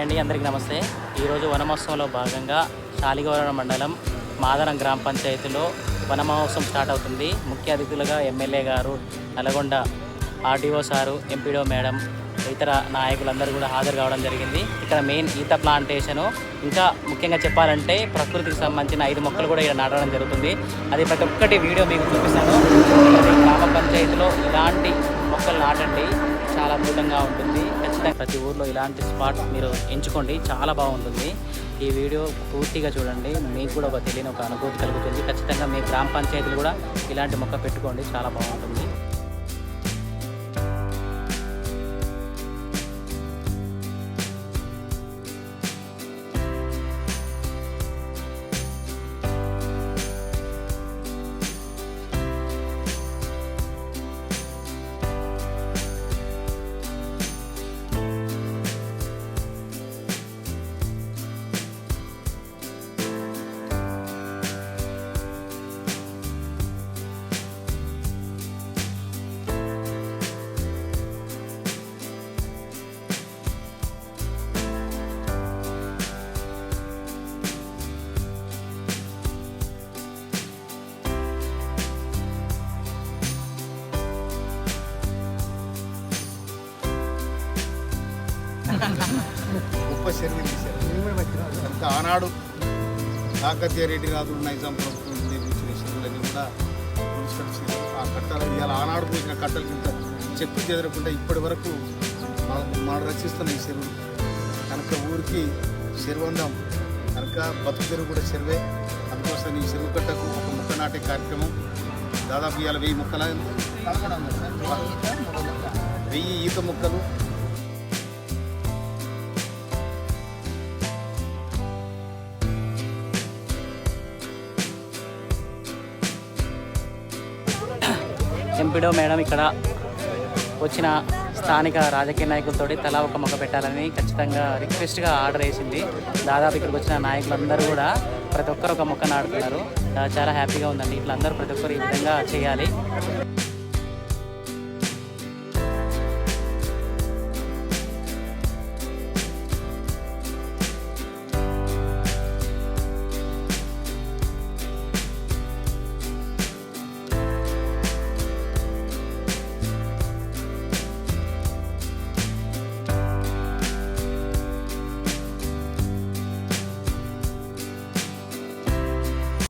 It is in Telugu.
అండి అందరికీ నమస్తే. ఈరోజు వనమహోత్సవంలో భాగంగా శాలిగౌరవ మండలం మాదరం గ్రామ పంచాయతీలో వనమహోత్సవం స్టార్ట్ అవుతుంది. ముఖ్య అతిథులుగా ఎమ్మెల్యే గారు Nalgonda RDO sir MPDO madam ఇతర నాయకులందరూ కూడా హాజరు కావడం జరిగింది. ఇక్కడ మెయిన్ ఈత ప్లాంటేషను ఇంకా ముఖ్యంగా చెప్పాలంటే ప్రకృతికి సంబంధించిన ఐదు మొక్కలు కూడా ఇక్కడ నాటడం జరుగుతుంది. అది ప్రతి ఒక్కటి వీడియో మీకు చూపిస్తాను. గ్రామ పంచాయతీలో ఇలాంటి మొక్కలు నాటండి. చాలా అద్భుతంగా ఉంటుంది. ఖచ్చితంగా ప్రతి ఊర్లో ఇలాంటి స్పాట్ మీరు ఎంచుకోండి. చాలా బాగుంటుంది. ఈ వీడియో పూర్తిగా చూడండి. మీకు కూడా ఒక తెలియని ఒక అనుభూతి కలుగుతుంది. ఖచ్చితంగా మీ గ్రామ పంచాయతీలు కూడా ఇలాంటి మొక్క పెట్టుకోండి. చాలా బాగుంటుంది. గొప్ప తీశారు. అంత ఆనాడు కాకతీయ రెడ్డి రాజు నైజాం ప్రభుత్వం నిర్మించిన చెరువులన్నీ కూడా మున్సిపల్ ఆ కట్టలు ఇవాళ ఆనాడు పోసిన కట్టలు కింద చెక్కు చెదరకుండా ఇప్పటి వరకు మనం రచిస్తున్న ఈ చెరువులు కనుక ఊరికి చెరువు అందాం. కనుక బతుకు చెరువు కూడా చెరువే. అందుకోసం ఈ చెరువు కట్టకు ఒక ముక్క నాటే కార్యక్రమం దాదాపు ఇవాళ వెయ్యి ముక్కల వెయ్యి ఈత ముక్కలు. ఎంపీడో మేడం ఇక్కడ వచ్చిన స్థానిక రాజకీయ నాయకులతో తలా ఒక మొక్క పెట్టాలని ఖచ్చితంగా రిక్వెస్ట్గా ఆర్డర్ వేసింది. దాదాపు ఇక్కడికి వచ్చిన నాయకులందరూ కూడా ప్రతి ఒక్కరు ఒక మొక్క నాడుతున్నారు చాలా హ్యాపీగా ఉందండి. ఇట్లా అందరూ ప్రతి ఒక్కరు ఈ విధంగా చేయాలి.